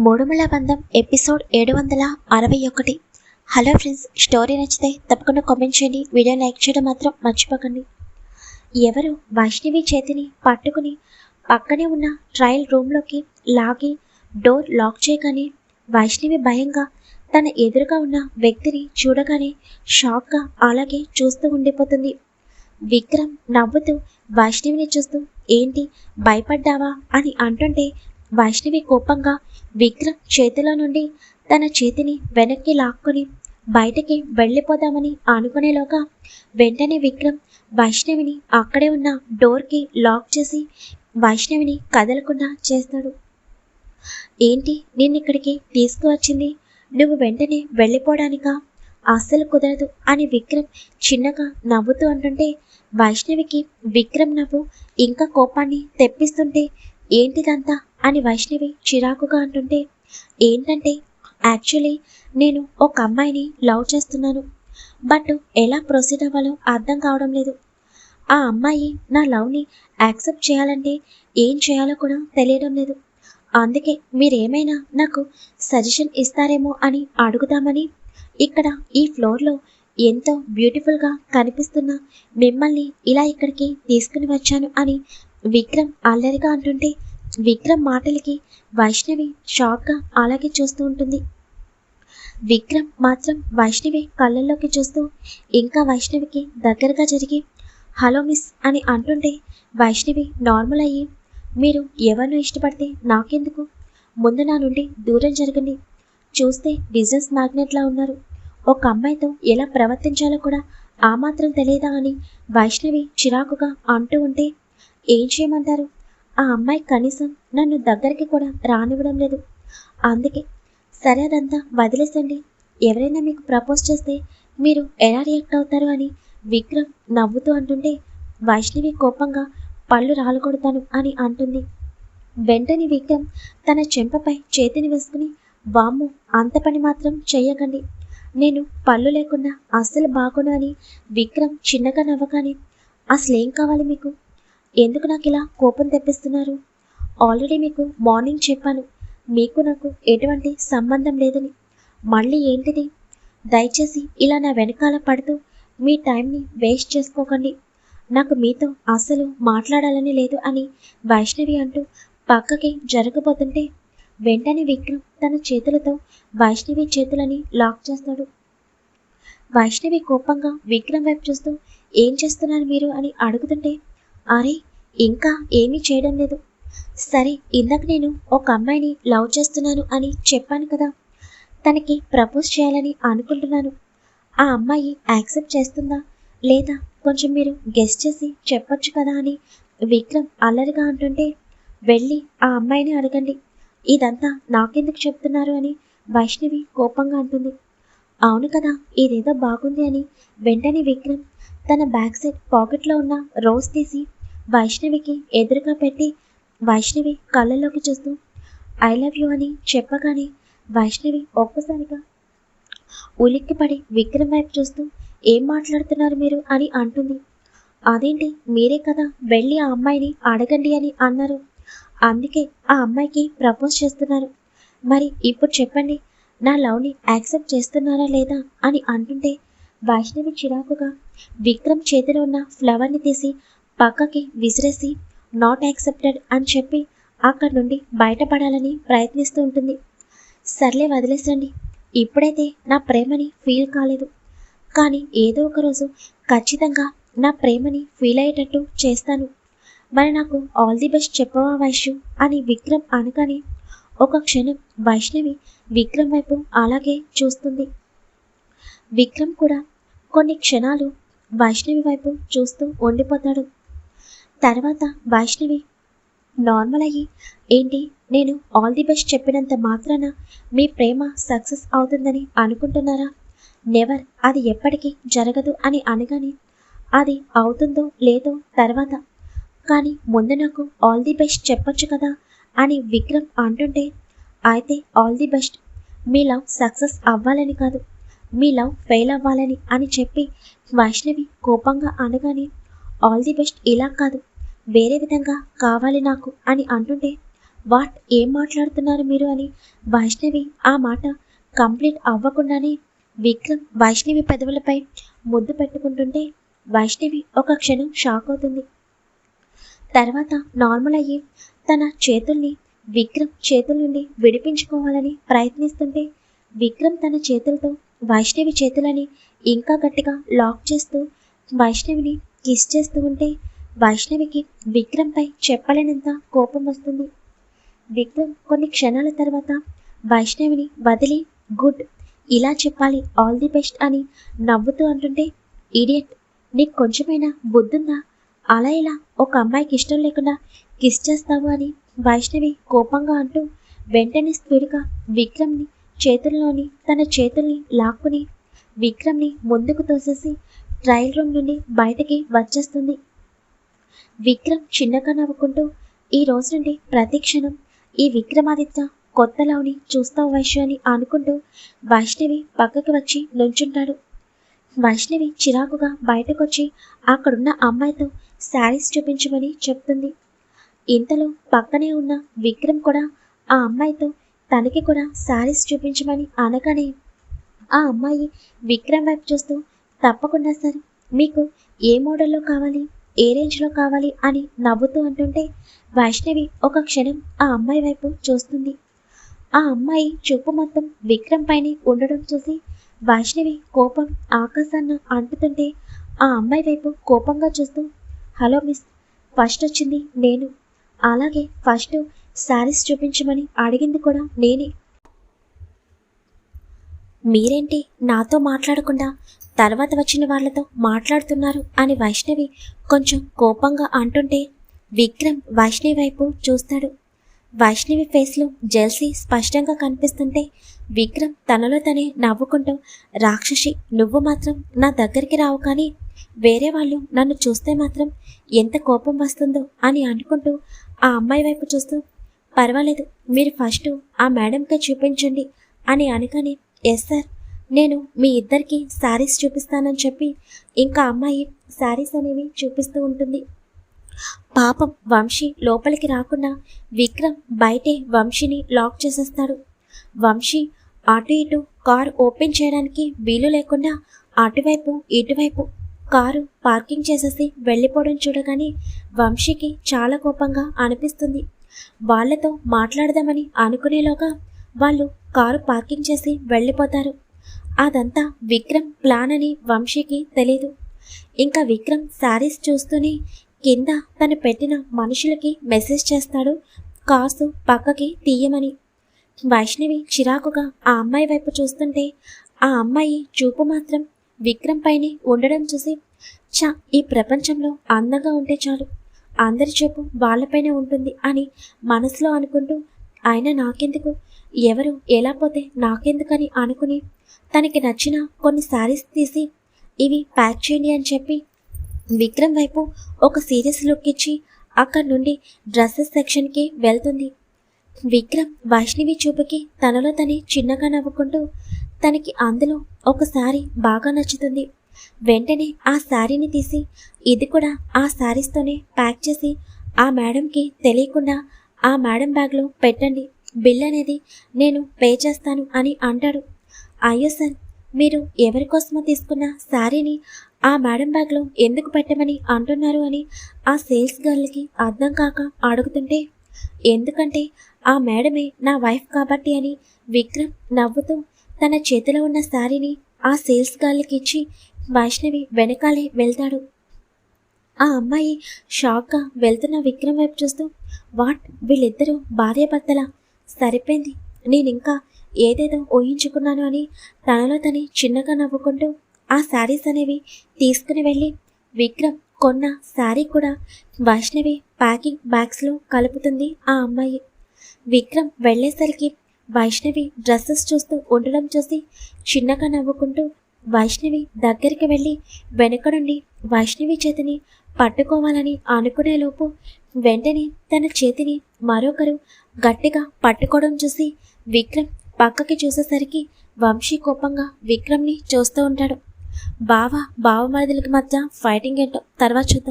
మూడుముల బంధం ఎపిసోడ్ ఏడు వందల అరవై ఒకటి. హలో ఫ్రెండ్స్ స్టోరీ నచ్చితే తప్పకుండా కామెంట్ చేయండి. వీడియో లైక్ చేయడం మాత్రం మర్చిపోకండి. ఎవరు వైష్ణవి చేతిని పట్టుకుని పక్కనే ఉన్న ట్రయల్ రూమ్లోకి లాగి డోర్ లాక్ చేయగానే వైష్ణవి భయంగా తన ఎదురుగా ఉన్న వ్యక్తిని చూడగానే షాక్గా అలాగే చూస్తూ ఉండిపోతుంది. విక్రమ్ నవ్వుతూ వైష్ణవిని చూస్తూ ఏంటి భయపడ్డావా? అని అంటుంటే వైష్ణవి కోపంగా విక్రమ్ చేతిలో నుండి తన చేతిని వెనక్కి లాక్కొని బయటకి వెళ్ళిపోదామని అనుకునేలోగా వెంటనే విక్రమ్ వైష్ణవిని అక్కడే ఉన్న డోర్కి లాక్ చేసి వైష్ణవిని కదలకుండా చేస్తాడు. ఏంటి నేను ఇక్కడికి తీసుకువచ్చింది? నువ్వు వెంటనే వెళ్ళిపోవడానికా అస్సలు కుదరదు అని విక్రమ్ చిన్నగా నవ్వుతూ అంటుంటే వైష్ణవికి విక్రమ్ నవ్వు ఇంకా కోపాన్ని తెప్పిస్తుంటే ఏంటిదంతా అని వైష్ణవి చిరాకుగా అంటుంటే ఏంటంటే యాక్చువల్లీ నేను ఒక అమ్మాయిని లవ్ చేస్తున్నాను. బట్ ఎలా ప్రొసీడ్ అవ్వాలో అర్థం కావడం లేదు. ఆ అమ్మాయి నా లవ్ని యాక్సెప్ట్ చేయాలంటే ఏం చేయాలో కూడా తెలియడం లేదు. అందుకే మీరేమైనా నాకు సజెషన్ ఇస్తారేమో అని అడుగుదామని ఇక్కడ ఈ ఫ్లోర్లో ఎంతో బ్యూటిఫుల్గా కనిపిస్తున్న మిమ్మల్ని ఇలా ఇక్కడికి తీసుకుని వచ్చాను అని విక్రమ్ అల్లరిగా అంటుంటే విక్రమ్ మాటలకి వైష్ణవి షాక్గా అలాగే చూస్తూ ఉంటుంది. విక్రమ్ మాత్రం వైష్ణవి కళ్ళల్లోకి చూస్తూ ఇంకా వైష్ణవికి దగ్గరగా జరిగి హలో మిస్ అని అంటుంటే వైష్ణవి నార్మల్ అయ్యి మీరు ఎవరినో ఇష్టపడితే నాకెందుకు? ముందు నా నుండి దూరం జరగండి. చూస్తే బిజినెస్ మ్యాగ్నెట్లా ఉన్నారు. ఒక అమ్మాయితో ఎలా ప్రవర్తించాలో కూడా ఆ మాత్రం తెలియదా అని వైష్ణవి చిరాకుగా అంటూ ఉంటే ఏం చేయమంటారు? ఆ అమ్మాయి కనీసం నన్ను దగ్గరికి కూడా రానివ్వడం లేదు. అందుకే సరే అదంతా వదిలేసండి. ఎవరైనా మీకు ప్రపోజ్ చేస్తే మీరు ఎలా రియాక్ట్ అవుతారు అని విక్రమ్ నవ్వుతూ అంటుంటే వైష్ణవి కోపంగా పళ్ళు రాలగొడతాను అని అంటుంది. వెంటనే విక్రమ్ తన చెంపపై చేతిని వేసుకుని వామ్ము అంత పని మాత్రం చెయ్యకండి. నేను పళ్ళు లేకుండా అస్సలు బాగున్నా అని విక్రమ్ చిన్నగా నవ్వగానే అసలేం కావాలి మీకు? ఎందుకు నాకు ఇలా కోపం తెప్పిస్తున్నారు? ఆల్రెడీ మీకు మార్నింగ్ చెప్పాను. మీకు నాకు ఎటువంటి సంబంధం లేదని. మళ్ళీ ఏంటిది? దయచేసి ఇలా నా వెనకాల పడుతూ మీ టైంని వేస్ట్ చేసుకోకండి. నాకు మీతో అసలు మాట్లాడాలని లేదు అని వైష్ణవి అంటూ పక్కకి జరగబోతుంటే వెంటనే విక్రమ్ తన చేతులతో వైష్ణవి చేతులని లాక్ చేస్తాడు. వైష్ణవి కోపంగా విక్రమ్ వైపు చూస్తూ ఏం చేస్తున్నారు మీరు? అని అడుగుతుంటే అరే ఇంకా ఏమీ చేయడం లేదు. సరే ఇందాక నేను ఒక అమ్మాయిని లవ్ చేస్తున్నాను అని చెప్పాను కదా. తనకి ప్రపోజ్ చేయాలని అనుకుంటున్నాను. ఆ అమ్మాయి యాక్సెప్ట్ చేస్తుందా లేదా కొంచెం మీరు గెస్ట్ చేసి చెప్పొచ్చు కదా అని విక్రమ్ అల్లరిగా అంటుంటే వెళ్ళి ఆ అమ్మాయిని అడగండి. ఇదంతా నాకెందుకు చెప్తున్నారు అని వైష్ణవి కోపంగా అంటుంది. అవును కదా ఇదేదో బాగుంది అని వెంటనే విక్రమ్ తన బ్యాక్ సైడ్ పాకెట్లో ఉన్న రోజ్ తీసి వైష్ణవికి ఎదురుగా పెట్టి వైష్ణవి కళ్ళల్లోకి చూస్తూ ఐ లవ్ యూ అని చెప్పగానే వైష్ణవి ఒక్కసారిగా ఉలిక్కిపడి విక్రమ్ వైపు చూస్తూ ఏం మాట్లాడుతున్నారు మీరు అని అంటుంది. అదేంటి? మీరే కదా వెళ్ళి ఆ అమ్మాయిని అడగండి అని అన్నారు. అందుకే ఆ అమ్మాయికి ప్రపోజ్ చేస్తున్నారు. మరి ఇప్పుడు చెప్పండి నా లవ్ని యాక్సెప్ట్ చేస్తున్నారా లేదా అని అంటుంటే వైష్ణవి చిరాకుగా విక్రమ్ చేతిలో ఉన్న ఫ్లవర్ని తీసి పక్కకి విసిరేసి నాట్ యాక్సెప్టెడ్ అని చెప్పి అక్కడి నుండి బయటపడాలని ప్రయత్నిస్తూ ఉంటుంది. సర్లే వదిలేసండి ఇప్పుడైతే నా ప్రేమని ఫీల్ కాలేదు. కానీ ఏదో ఒక రోజు ఖచ్చితంగా నా ప్రేమని ఫీల్ అయ్యేటట్టు చేస్తాను. మరి నాకు ఆల్ ది బెస్ట్ చెప్పవా వైష్ణు అని విక్రమ్ అనగానే ఒక క్షణం వైష్ణవి విక్రమ్ వైపు అలాగే చూస్తుంది. విక్రమ్ కూడా కొన్ని క్షణాలు వైష్ణవి వైపు చూస్తూ ఉండిపోతాడు. తర్వాత వైష్ణవి నార్మల్ అయ్యి ఏంటి నేను ఆల్ ది బెస్ట్ చెప్పినంత మాత్రాన మీ ప్రేమ సక్సెస్ అవుతుందని అనుకుంటున్నారా? నెవర్ అది ఎప్పటికీ జరగదు అని అనగానే అది అవుతుందో లేదో తర్వాత. కానీ ముందు నాకు ఆల్ ది బెస్ట్ చెప్పొచ్చు కదా అని విక్రమ్ అంటుంటే అయితే ఆల్ ది బెస్ట్ మీ లవ్ సక్సెస్ అవ్వాలని కాదు. మీ లవ్ ఫెయిల్ అవ్వాలని అని చెప్పి వైష్ణవి కోపంగా అనగానే ఆల్ ది బెస్ట్ ఇలా కాదు. వేరే విధంగా కావాలి నాకు అని అంటుంటే వాట్? ఏం మాట్లాడుతున్నారు మీరు? అని వైష్ణవి ఆ మాట కంప్లీట్ అవ్వకుండానే విక్రమ్ వైష్ణవి పెదవులపై ముద్దు పెట్టుకుంటుంటే వైష్ణవి ఒక క్షణం షాక్ అవుతుంది. తర్వాత నార్మల్ అయ్యి తన చేతుల్ని విక్రమ్ చేతుల నుండి విడిపించుకోవాలని ప్రయత్నిస్తుంటే విక్రమ్ తన చేతులతో వైష్ణవి చేతులని ఇంకా గట్టిగా లాక్ చేస్తూ వైష్ణవిని కిస్ చేస్తూ ఉంటే వైష్ణవికి విక్రమ్పై చెప్పలేనంత కోపం వస్తుంది. విక్రమ్ కొన్ని క్షణాల తర్వాత వైష్ణవిని వదిలి గుడ్ ఇలా చెప్పాలి ఆల్ ది బెస్ట్ అని నవ్వుతూ అంటుంటే ఇడియట్ నీకు కొంచెమైనా బుద్ధుందా? అలా ఇలా ఒక అమ్మాయికి ఇష్టం లేకుండా కిస్ చేస్తావు అని వైష్ణవి కోపంగా అంటూ వెంటనే స్పీడ్గా విక్రమ్ని చేతుల్లోని తన చేతుల్ని లాక్కుని విక్రమ్ని ముందుకు తోసేసి ట్రయల్ రూమ్ నుండి బయటకి వచ్చేస్తుంది. విక్రమ్ చిన్నగా నవ్వుకుంటూ ఈ రోజు నుండి ప్రతి క్షణం ఈ విక్రమాదిత్య కొత్త లవ్ని చూస్తావు వైశ్య అని అనుకుంటూ వైష్ణవి పక్కకి వచ్చి నుంచుంటాడు. వైష్ణవి చిరాకుగా బయటకొచ్చి అక్కడున్న అమ్మాయితో శారీస్ చూపించమని చెప్తుంది. ఇంతలో పక్కనే ఉన్న విక్రమ్ కూడా ఆ అమ్మాయితో తనకి కూడా శారీస్ చూపించమని అనగానే ఆ అమ్మాయి విక్రమ్ వైపు చూస్తూ తప్పకుండా సార్ మీకు ఏ మోడల్లో కావాలి? ఏ రేంజ్లో కావాలి అని నవ్వుతూ అంటుంటే వైష్ణవి ఒక క్షణం ఆ అమ్మాయి వైపు చూస్తుంది. ఆ అమ్మాయి చూపు మొత్తం విక్రమ్ పైనే ఉండడం చూసి వైష్ణవి కోపం ఆకాశాన్న అంటుతుంటే ఆ అమ్మాయి వైపు కోపంగా చూస్తూ హలో మిస్ ఫస్ట్ వచ్చింది నేను. అలాగే ఫస్ట్ శారీస్ చూపించమని అడిగింది కూడా నేనే. మీరేంటి నాతో మాట్లాడకుండా తర్వాత వచ్చిన వాళ్ళతో మాట్లాడుతున్నారు అని వైష్ణవి కొంచెం కోపంగా అంటుంటే విక్రమ్ వైష్ణవి వైపు చూస్తాడు. వైష్ణవి ఫేస్లో జెల్సీ స్పష్టంగా కనిపిస్తుంటే విక్రమ్ తనలో తనే నవ్వుకుంటూ రాక్షసి నువ్వు మాత్రం నా దగ్గరికి రావు కానీ వేరే వాళ్ళు నన్ను చూస్తే మాత్రం ఎంత కోపం వస్తుందో అని అనుకుంటూ ఆ అమ్మాయి వైపు చూస్తూ పర్వాలేదు మీరు ఫస్ట్ ఆ మేడంకే చూపించండి అని అనగానే ఎస్ సార్ నేను మీ ఇద్దరికి శారీస్ చూపిస్తానని చెప్పి ఇంకా అమ్మాయి శారీస్ అనేవి చూపిస్తూ ఉంటుంది. పాపం వంశీ లోపలికి రాకుండా విక్రమ్ బయటే వంశీని లాక్ చేసేస్తాడు. వంశీ అటు ఇటు కారు ఓపెన్ చేయడానికి వీలు లేకుండా అటువైపు ఇటువైపు కారు పార్కింగ్ చేసేసి వెళ్ళిపోవడం చూడగానే వంశీకి చాలా కోపంగా అనిపిస్తుంది. వాళ్ళతో మాట్లాడదామని అనుకునేలోగా వాళ్ళు కారు పార్కింగ్ చేసి వెళ్ళిపోతారు. అదంతా విక్రమ్ ప్లాన్ అని వంశీకి తెలీదు. ఇంకా విక్రమ్ శారీస్ చూస్తూనే కింద తను పెట్టిన మనుషులకి మెసేజ్ చేస్తాడు కాసు పక్కకి తీయమని. వైష్ణవి చిరాకుగా ఆ అమ్మాయి వైపు చూస్తుంటే ఆ అమ్మాయి చూపు మాత్రం విక్రమ్ పైనే ఉండడం చూసి చ ఈ ప్రపంచంలో అందంగా ఉంటే చాలు. అందరి చూపు వాళ్ళపైనే ఉంటుంది అని మనసులో అనుకుంటూ ఆయన నాకెందుకు? ఎవరు? ఎలా పోతే నాకెందుకని అనుకుని తనకి నచ్చిన కొన్ని శారీస్ తీసి ఇవి ప్యాక్ చేయండి అని చెప్పి విక్రమ్ వైపు ఒక సీరియస్ లుక్ ఇచ్చి అక్కడి నుండి డ్రెస్సెస్ సెక్షన్కి వెళ్తుంది. విక్రమ్ వైష్ణవి చూపుకి తనలో తనే చిన్నగా నవ్వుకుంటూ తనకి అందులో ఒక శారీ బాగా నచ్చుతుంది. వెంటనే ఆ శారీని తీసి ఇది కూడా ఆ శారీస్తోనే ప్యాక్ చేసి ఆ మేడంకి తెలియకుండా ఆ మేడం బ్యాగ్లో పెట్టండి. బిల్ అనేది నేను పే చేస్తాను అని అంటాడు. అయ్యో సార్ మీరు ఎవరి కోసమో తీసుకున్న శారీని ఆ మేడం బ్యాగ్లో ఎందుకు పెట్టమని అంటున్నారు అని ఆ సేల్స్ గర్ల్కి అర్థం కాక అడుగుతుంటే ఎందుకంటే ఆ మేడమే నా వైఫ్ కాబట్టి అని విక్రమ్ నవ్వుతూ తన చేతిలో ఉన్న శారీని ఆ సేల్స్ గర్ల్కి ఇచ్చి వైష్ణవి వెనకాలే వెళ్తాడు. ఆ అమ్మాయి షాక్గా వెళ్తున్న విక్రమ్ వైపు చూస్తూ వాట్? వీళ్ళిద్దరూ భార్యాభర్తలా? సరిపోయింది. నేను ఇంకా ఏదేదో ఊహించుకున్నాను అని తనలో తని చిన్నగా నవ్వుకుంటూ ఆ శారీస్ అనేవి తీసుకుని వెళ్ళి విక్రమ్ కొన్న శారీ కూడా వైష్ణవి ప్యాకింగ్ బ్యాగ్స్లో కలుపుతుంది ఆ అమ్మాయి. విక్రమ్ వెళ్ళేసరికి వైష్ణవి డ్రెస్సెస్ చూస్తూ ఉండడం చూసి చిన్నగా నవ్వుకుంటూ వైష్ణవి దగ్గరికి వెళ్ళి వెనుక నుండి వైష్ణవి చేతిని పట్టుకోవాలని అనుకునేలోపు వెంటనే తన చేతిని మరొకరు గట్టిగా పట్టుకోవడం చూసి విక్రమ్ పక్కకి చూసేసరికి వంశీ కోపంగా విక్రమ్ని చూస్తూ ఉంటాడు. బావ బావమరిదులకి మధ్య ఫైటింగ్ ఏంటో తర్వాత చూద్దాం.